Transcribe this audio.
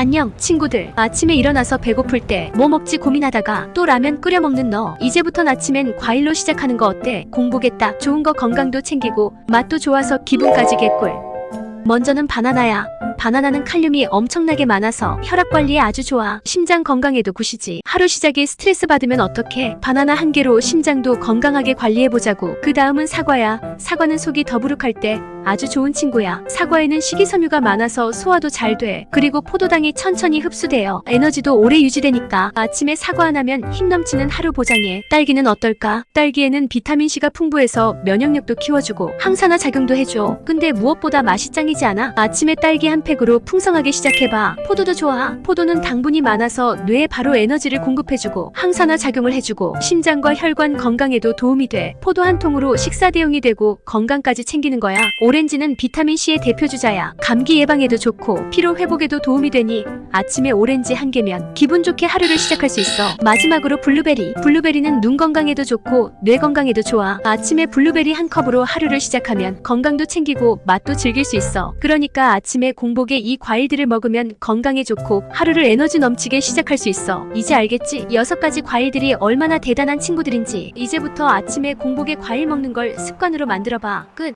안녕, 친구들. 아침에 일어나서 배고플 때 뭐 먹지 고민하다가 또 라면 끓여 먹는 너. 이제부턴 아침엔 과일로 시작하는 거 어때? 공복에 딱 좋은 거 건강도 챙기고 맛도 좋아서 기분까지 개꿀. 먼저는 바나나야. 바나나는 칼륨이 엄청나게 많아서 혈압 관리에 아주 좋아. 심장 건강에도 굿이지. 하루 시작에 스트레스 받으면 어떡해? 바나나 한 개로 심장도 건강하게 관리해보자고. 그 다음은 사과야. 사과는 속이 더부룩할 때 아주 좋은 친구야. 사과에는 식이섬유가 많아서 소화도 잘 돼. 그리고 포도당이 천천히 흡수되어 에너지도 오래 유지되니까 아침에 사과 하나면 힘 넘치는 하루 보장해. 딸기는 어떨까? 딸기에는 비타민C가 풍부해서 면역력도 키워주고 항산화 작용도 해줘. 근데 무엇보다 맛이 짱이지 않아? 아침에 딸기 한팩 으로 풍성하게 시작해봐. 포도도 좋아. 포도는 당분이 많아서 뇌에 바로 에너지를 공급해주고 항산화 작용을 해주고 심장과 혈관 건강에도 도움이 돼. 포도 한 통으로 식사 대용이 되고 건강까지 챙기는 거야. 오렌지는 비타민C의 대표 주자야. 감기 예방에도 좋고 피로 회복에도 도움이 되니 아침에 오렌지 한 개면 기분 좋게 하루를 시작할 수 있어. 마지막으로 블루베리. 블루베리는 눈 건강에도 좋고 뇌 건강에도 좋아. 아침에 블루베리 한 컵으로 하루를 시작하면 건강도 챙기고 맛도 즐길 수 있어. 그러니까 아침에 공 복에 이 과일들을 먹으면 건강에 좋고 하루를 에너지 넘치게 시작할 수 있어. 이제 알겠지? 여섯 가지 과일들이 얼마나 대단한 친구들인지. 이제부터 아침에 공복에 과일 먹는 걸 습관으로 만들어봐. 끝.